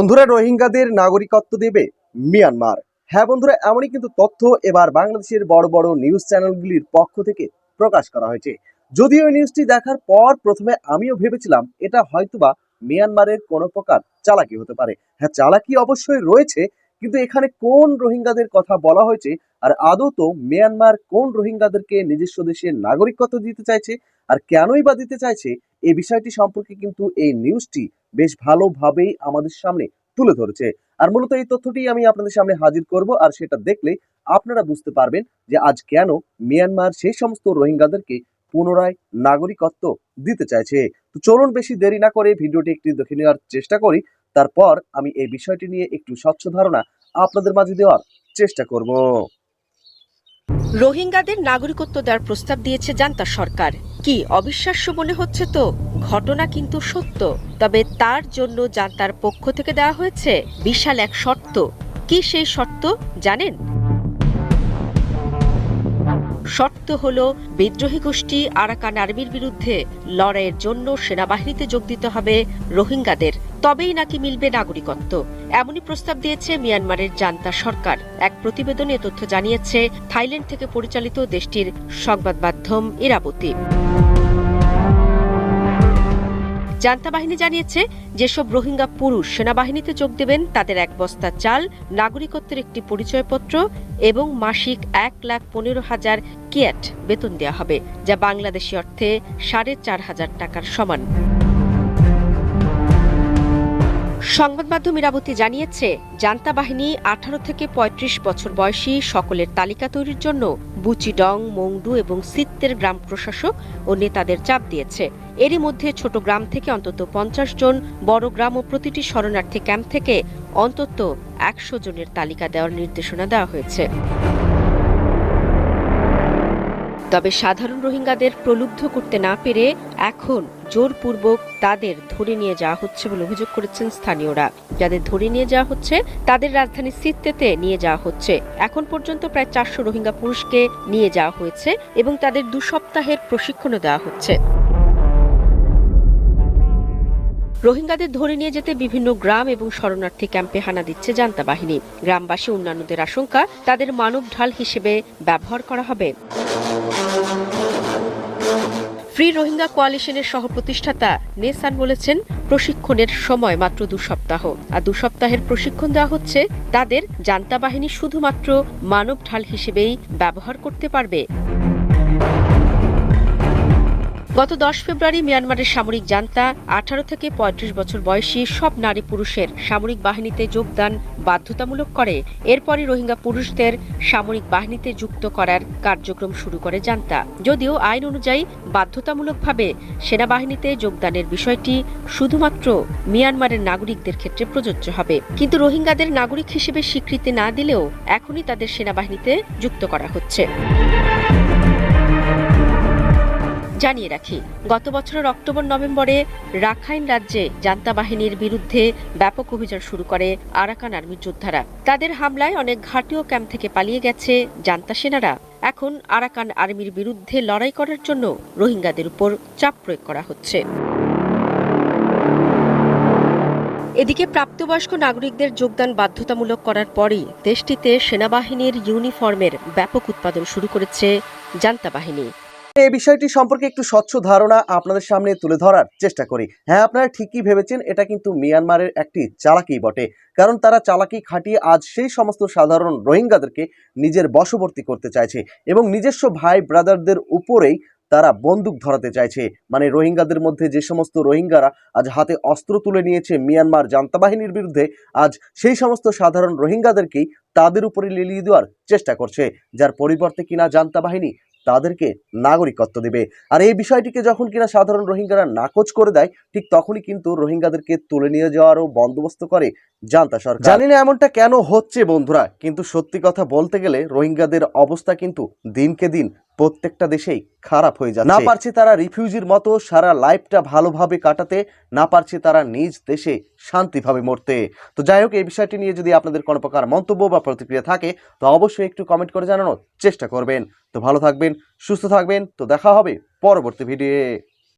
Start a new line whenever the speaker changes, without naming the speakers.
বন্ধুরা, রোহিঙ্গাদের নাগরিকত্ব দেবে মিয়ানমার। হ্যাঁ বন্ধুরা, এমনই কিন্তু তথ্য এবার বাংলাদেশের বড় বড় নিউজ চ্যানেলগুলির পক্ষ থেকে প্রকাশ করা হয়েছে। যদিও এই নিউজটি দেখার পর প্রথমে আমিও ভেবেছিলাম এটা হয়তোবা মিয়ানমারের কোনো প্রকার চালাকি হতে পারে। হ্যাঁ চালাকি অবশ্যই রয়েছে, কিন্তু এখানে কোন রোহিঙ্গাদের কথা বলা হয়েছে আর আদৌ তো মিয়ানমার কোন রোহিঙ্গাদেরকে নিজস্ব দেশের নাগরিকত্ব দিতে চাইছে আর কেনই বা দিতে চাইছে, এই বিষয়টি সম্পর্কে কিন্তু এই নিউজটি বেশ ভালোভাবেই আমাদের সামনে তুলে ধরেছে। আর মূলত এই তথ্যটি আমি আপনাদের সামনে হাজির করব, আর সেটা দেখলে আপনারা বুঝতে পারবেন যে আজ কেন মিয়ানমার সেই সমস্ত রোহিঙ্গাদেরকে পুনরায় নাগরিকত্ব দিতে চাইছে। তো চলুন বেশি দেরি না করে ভিডিওটি একটি দেখে নেওয়ার চেষ্টা করি। তারপর আমি এই বিষয়টি নিয়ে একটু স্বচ্ছ ধারণা আপনাদের মাঝে দেওয়ার চেষ্টা করব।
রোহিঙ্গাদের নাগরিকত্ব দেওয়ার প্রস্তাব দিয়েছে জান্তা সরকার। কি অবিশ্বাস্য মনে হচ্ছে তো? ঘটনা কিন্তু সত্য। তবে তার জন্য জান্তার পক্ষ থেকে দেওয়া হয়েছে বিশাল এক শর্ত। কি সেই শর্ত, জানেন? শর্ত হল, বিদ্রোহী গোষ্ঠী আরাকান আর্মির বিরুদ্ধে লড়াইয়ের জন্য সেনাবাহিনীতে যোগ দিতে হবে রোহিঙ্গাদের। তবেই নাকি মিলবে নাগরিকত্ব। এমনই প্রস্তাব দিয়েছে মিয়ানমারের জান্তা সরকার। এক প্রতিবেদনে তথ্য জানিয়েছে, থাইল্যান্ড থেকে পরিচালিত দেশটির সংবাদ মাধ্যম ইরাবতী। জান্তা বাহিনী জানিয়েছে, যেসব রোহিঙ্গা পুরুষ সেনাবাহিনীতে যোগ দেবেন, তাদের এক বস্তা চাল, নাগরিকত্বের একটি পরিচয়পত্র এবং মাসিক এক লাখ পনেরো হাজার কিয়াট বেতন দেওয়া হবে, যা বাংলাদেশি অর্থে সাড়ে চার হাজার টাকার সমান। সংবাদ মাধ্যম ইরাবতী জানিয়েছে, জান্তা বাহিনী আঠারো থেকে ৩৫ বছর বয়সী সকলের তালিকা তৈরির জন্য বুচিডং, মংডু এবং সিত্তের গ্রাম প্রশাসক ও নেতাদের চাপ দিয়েছে। এরই মধ্যে ছোট গ্রাম থেকে অন্তত পঞ্চাশ জন, বড় গ্রাম ও প্রতিটি শরণার্থী ক্যাম্প থেকে অন্তত একশো জনের তালিকা দেওয়ার নির্দেশনা দেওয়া হয়েছে। তবে সাধারণ রোহিঙ্গাদের প্রলুব্ধ করতে না পেরে এখন জোরপূর্বক তাদের ধরে নিয়ে যাওয়া হচ্ছে বলে অভিযোগ করেছেন স্থানীয়রা। যাদের ধরে নিয়ে যাওয়া হচ্ছে, তাদের রাজধানী সিত্তেতে নিয়ে যাওয়া হচ্ছে। এখন পর্যন্ত প্রায় চারশো রোহিঙ্গা পুরুষকে নিয়ে যাওয়া হয়েছে এবং তাদের দু সপ্তাহের প্রশিক্ষণও দেওয়া হচ্ছে। রোহিঙ্গাদের ধরে নিয়ে যেতে বিভিন্ন গ্রাম এবং শরণার্থী ক্যাম্পে হানা দিচ্ছে জান্তা বাহিনী। গ্রামবাসী অন্যান্যদের আশঙ্কা, তাদের মানব ঢাল হিসেবে ব্যবহার করা হবে। ফ্রি রোহিঙ্গা কোয়ালিশনের সহ প্রতিষ্ঠাতা নেসান বলেছেন, প্রশিক্ষণের সময় মাত্র দু সপ্তাহ। আর দু সপ্তাহের প্রশিক্ষণ দেওয়া হচ্ছে তাদের জান্তা বাহিনী শুধুমাত্র মানব ঢাল হিসেবেই ব্যবহার করতে পারবে। গত দশ ফেব্রুয়ারি মিয়ানমারের সামরিক জান্তা, আঠারো থেকে ৩৫ বছর বয়সী সব নারী পুরুষের সামরিক বাহিনীতে যোগদান বাধ্যতামূলক করে। এরপরই রোহিঙ্গা পুরুষদের সামরিক বাহিনীতে যুক্ত করার কার্যক্রম শুরু করে জান্তা। যদিও আইন অনুযায়ী বাধ্যতামূলকভাবে সেনাবাহিনীতে যোগদানের বিষয়টি শুধুমাত্র মিয়ানমারের নাগরিকদের ক্ষেত্রে প্রযোজ্য হবে। কিন্তু রোহিঙ্গাদের নাগরিক হিসেবে স্বীকৃতি না দিলেও এখনই তাদের সেনাবাহিনীতে যুক্ত করা হচ্ছে। জানিয়ে রাখি, গত বছরের অক্টোবর নভেম্বরে রাখাইন রাজ্যে জান্তা বাহিনীর বিরুদ্ধে ব্যাপক অভিযান শুরু করে আরাকান আর্মির যোদ্ধারা। তাদের হামলায় অনেক ঘাঁটি ও ক্যাম্প থেকে পালিয়ে গেছে জান্তা সেনারা। এখন আরাকান আর্মির বিরুদ্ধে লড়াই করার জন্য রোহিঙ্গাদের উপর চাপ প্রয়োগ করা হচ্ছে। এদিকে প্রাপ্তবয়স্ক নাগরিকদের যোগদান বাধ্যতামূলক করার পরই দেশটিতে সেনাবাহিনীর ইউনিফর্মের ব্যাপক উৎপাদন শুরু করেছে জান্তা বাহিনী।
এই বিষয়টি সম্পর্কে একটু স্বচ্ছ ধারণা আপনাদের সামনে তুলে ধরার চেষ্টা করি। হ্যাঁ আপনারা ঠিকই ভেবেছেন, এটা কিন্তু মিয়ানমারের একটি চালাকি বটে। কারণ তারা চালাকি খাটিয়ে আজ সেই সমস্ত সাধারণ রোহিঙ্গাদেরকে নিজের বশবর্তী করতে চাইছে এবং নিজস্ব ভাই ব্রাদারদের উপরেই তারা বন্দুক ধরাতে চাইছে। মানে রোহিঙ্গাদের মধ্যে যে সমস্ত রোহিঙ্গারা আজ হাতে অস্ত্র তুলে নিয়েছে মিয়ানমার জান্তা বাহিনীর বিরুদ্ধে, আজ সেই সমস্ত সাধারণ রোহিঙ্গাদেরকেই তাদের উপরে লেলিয়ে দেওয়ার চেষ্টা করছে, যার পরিবর্তে কিনা জান্তা বাহিনী তাদেরকে নাগরিকত্ব দেবে। আর এই বিষয়টিকে যখন কিনা সাধারণ রোহিঙ্গারা নাকচ করে দেয়, ঠিক তখনই কিন্তু রোহিঙ্গাদেরকে তুলে নিয়ে যাওয়ারও বন্দোবস্ত করে জান্তা সরকার। জানি না এমনটা কেন হচ্ছে বন্ধুরা, কিন্তু সত্যি কথা বলতে গেলে রোহিঙ্গাদের অবস্থা কিন্তু দিনকে দিন প্রত্যেকটা দেশেই খারাপ হয়ে যাচ্ছে। না পারছে তারা রিফিউজির মতো সারা লাইফটা ভালোভাবে কাটাতে, না পারছে তারা নিজ দেশে শান্তিভাবে মরতে। তো যাই হোক, এই বিষয়টি নিয়ে যদি আপনাদের কোনো প্রকার মন্তব্য বা প্রতিক্রিয়া থাকে, তো অবশ্যই একটু কমেন্ট করে জানানোর চেষ্টা করবেন। তো ভালো থাকবেন, সুস্থ থাকবেন, তো দেখা হবে পরবর্তী ভিডিও